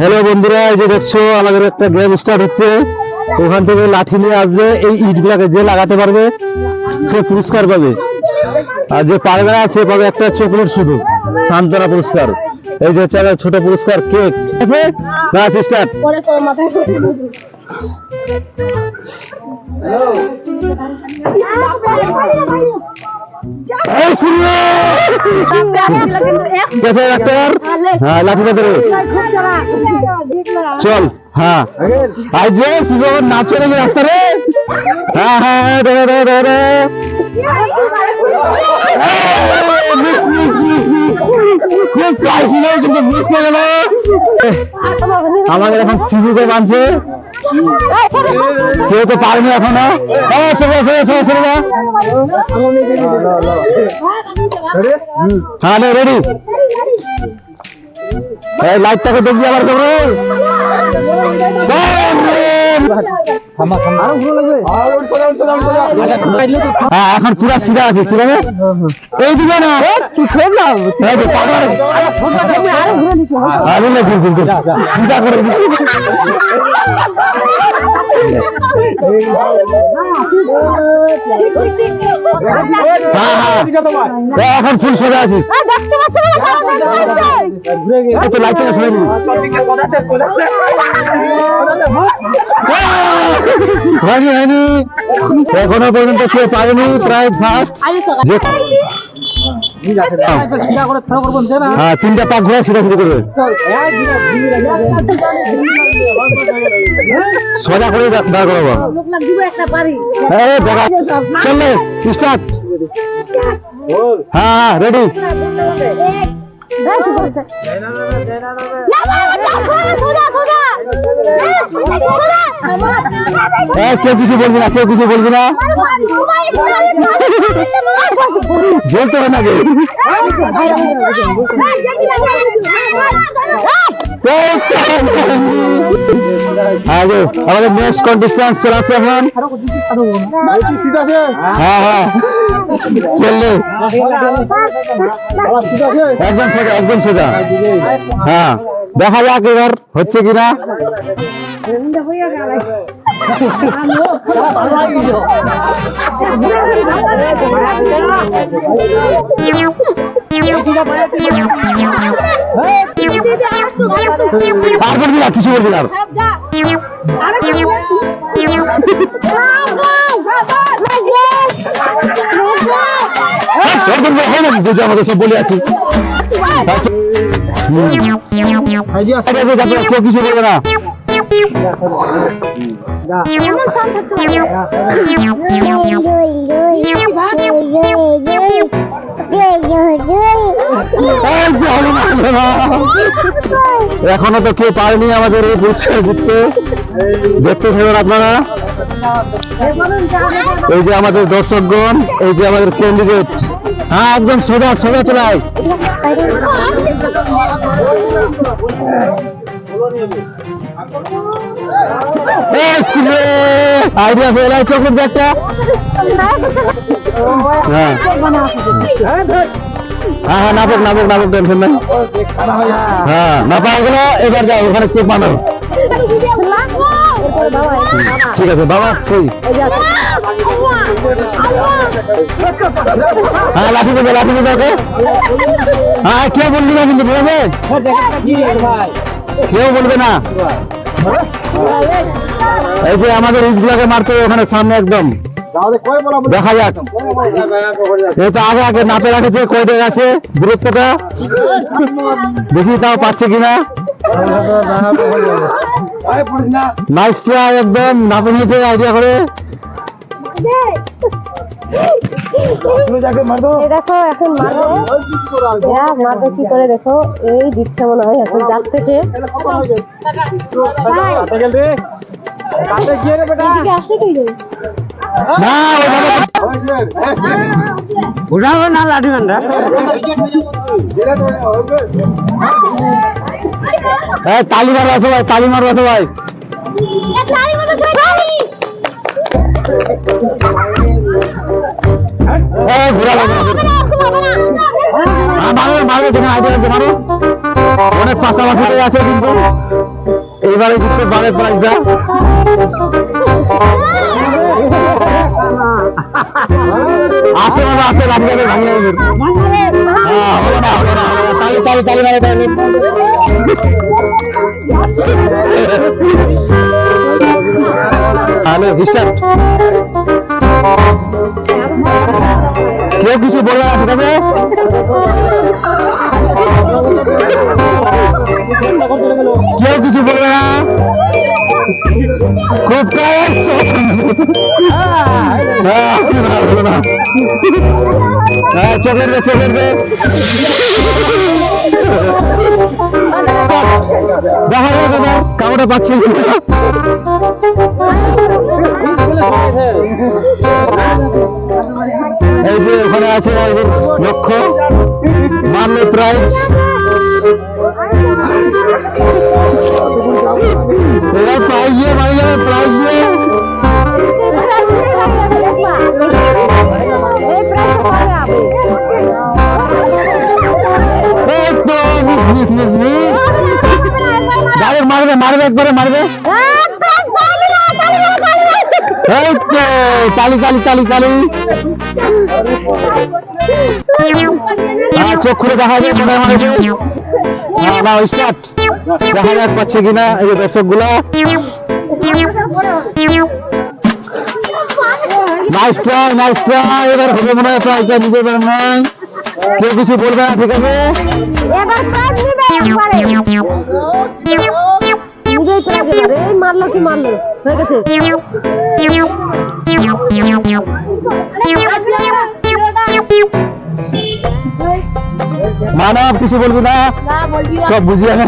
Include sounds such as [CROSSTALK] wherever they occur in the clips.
Hello বন্ধুরা, এই যে দেখছ, আমাদের একটা গেম স্টার্ট হচ্ছে। ওখান থেকে লাঠি নিয়ে আসবে, এই ইটগুলাকে যে লাগাতে পারবে, সে পুরস্কার পাবে। আর যে পারবে না, সে পাবে একটা চকলেট শুধু, সান্ত্বনা পুরস্কার। এই যে হচ্ছে ছোট পুরস্কার কেক ঠিক আছে? ব্যাস স্টার্ট পরে হ্যাঁ চল হ্যাঁ রে হ্যাঁ হ্যাঁ হ্যাঁ, হয়ে গেল আমাদের এখন শিবুকে বাঁধছে কেউ তো পারেনি এখনও? হ্যাঁ রেডি এই লাইটটাকে দেখবি আবার হ্যাঁ এখন পুরা সিধা আছে ঠিক আছে এই দিকে না। তুই ছোট না। আরে না। সিধা করে [LAUGHS] হ্যাঁ হ্যাঁ এখন ফুল সোজা আছিস তো হয়নি এখনও পর্যন্ত কেউ পারেনি প্রায় ফার্স্ট হ্যাঁ তিনটা পাক ঘোরা সেটা শুরু করবে। সোজা করে দাঁড় করাবো চললে স্টার্ট হ্যাঁ হ্যাঁ রেডি কেউ কিছু বলবি না কেউ কিছু বলবি না বলতে হবে না কে হ্যাঁ গো, আমাদের নেক্সট কন্টেস্ট্যান্ট চলে এখন। হ্যাঁ হ্যাঁ। চললে। একদম সোজা একদম সোজা। হ্যাঁ দেখা যাক এবার হচ্ছে কিনা। [LAUGHS] [LAUGHS] তারপর কিছু বলবি না একদম হয় না সব বলে আছি কেউ কিছু বলবে না না, হলো না। এখনও তো কেউ পারেনি আমাদের এই পুরস্কার জিততে। দেখতে থাকুন আপনারা। এই যে আমাদের দর্শকগণ, এই যে আমাদের ক্যান্ডিডেট হ্যাঁ একদম সোজা সোজা চলাই আইডিয়া চোখের একটা হ্যাঁ। হ্যাঁ হ্যাঁ নাপক নাপক নাপক টেনশন নাই হ্যাঁ না পাওয়া এবার যাও, ওখানে চেক মানো ঠিক আছে, বাবা, কই? হ্যাঁ লাঠি দেবে লাঠি দেবে ওকে। হ্যাঁ কেউ বলবি না কিন্তু আছে কেউ বলবে না। এই যে আমাদের ইটগুলাকে মারতে ওখানে, সামনে একদম। দেখা যাক। এই তো আগে আগে নাপে রাখেছে কয়টা আছে দূরত্বটা? দেখি তাও পাচ্ছে কিনা। নাইস ট্রাই একদম নাপে নিয়েছে আইডিয়া করে। দেখো এখন মারবে কি করে দেখো এই দিচ্ছে মনে হয় এখন যাচ্ছে না না লাঠি মান্ডা তালি মারবা সবাই তালি না। মারো মারো আছে অনেক পাশাপাশি আছে কিন্তু। এইবারে জিততে পারে প্রাইজটা আছে লাভ যাবে ভাঙে হ্যাঁ হলো কেউ কিছু বলবে না ঠিক কেউ কিছু বলবে না খুব কাজ হ্যাঁ চোখের দে চোখের দেখা যাক এবার কামড়ে পাচ্ছি এই যে ওখানে আছে লক্ষ্য মারলে প্রাইজ বাড়ি যাবে ডাইরেক্ট মারবে মারবে একবারে মারবে তালি তালি তালি হ্যাঁ চোখ খুলে দেখা যায় মারবে হ্যাঁ না স্টার্ট দেখা যাক পাচ্ছে কিনা এই যে দর্শকগুলা নাইস ট্রাই নাইস ট্রাই এবার হবে মনে হয় নিতে পারেন না কেউ কিছু বলবে না ঠিক আছে? মারলো কি মারলো? হয়ে গেছে। মানব কিছু বলবি না। না বলবি না। সব বুঝিয়ে আমি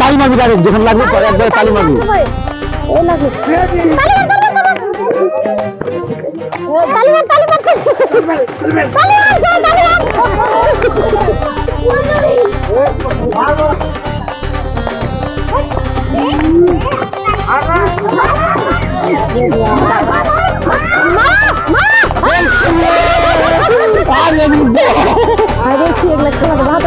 তালি মারবি ডাইরেক্ট যখন লাগবে একবার তালি মারবি। এই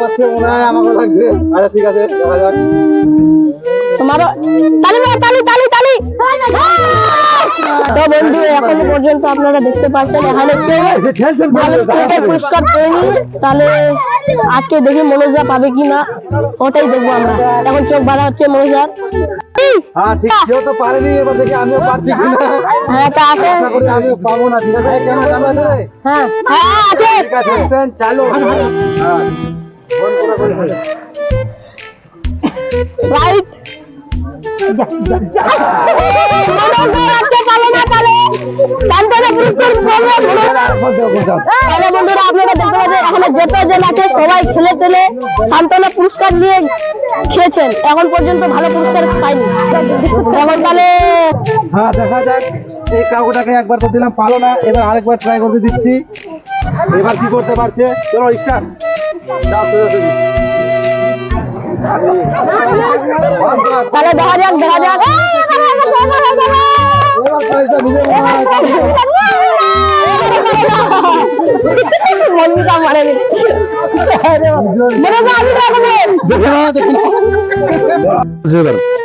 পাচ্ছি মনে হয় আমাকে লাগছে আচ্ছা ঠিক আছে দেখা যাক। তো তালি তালি তালি তালি! তো বন্ধু এখন পর্যন্ত আপনারা দেখতে পাচ্ছেন এখানে কেউ ভালো পুরস্কার পেয়নি। তাহলে আজকে দেখি মনোজা পাবে কি না ওটাই দেখব আমরা। এখন চোখ বাঁধা হচ্ছে মনোজার হ্যাঁ ঠিক কেউ তো পারেনি এবার দেখি আমিও পারছি কিনা। হ্যাঁ তা আছে। আমিও পাবো না ঠিক আছে? কেন চালু হ্যাঁ হ্যাঁ আছে। ঠিক আছে চালু হ্যাঁ। বন্ধুরা আপনারা সবাই পুরস্কার নিয়ে খেয়েছেন এখন পর্যন্ত ভালো পুরস্কার পাইনি তাহলে হ্যাঁ দেখা যাক। এই কাকুটাকে একবার তো দিলাম, পালো না। এবার আরেকবার ট্রাই করতে দিচ্ছি। এবার কি করতে পারছে? চলো স্টার্ট তাহলে দেখা যাক দেখা যাক।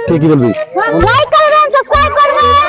কি বলবি লাইক করবেন। সাবস্ক্রাইব করবেন।